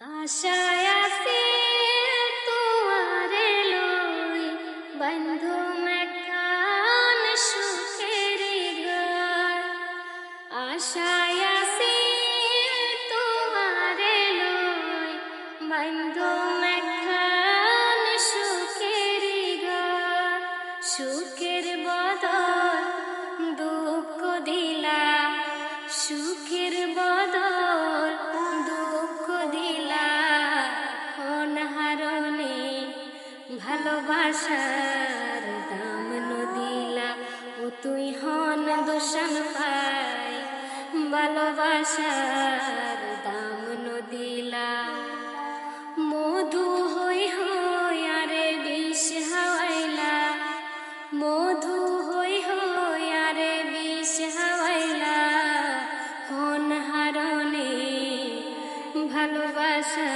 আশায় আছি তোমারে লই বন্ধু মেখান সুখের ঘর। আশায় আছি তোমারে লই বন্ধু মেখান সুখের ঘর। সুখের বদল ভালোবাসার দাম নদিলা, ও তুই হন দোষণ পাই। ভালোবাসার দাম নদিলা। মধু হই হই আরে বিষ হাওয়াইলা। মধু হই হই আরে বিষ হাওয়াইলা। কোন হারণে ভালোবাসা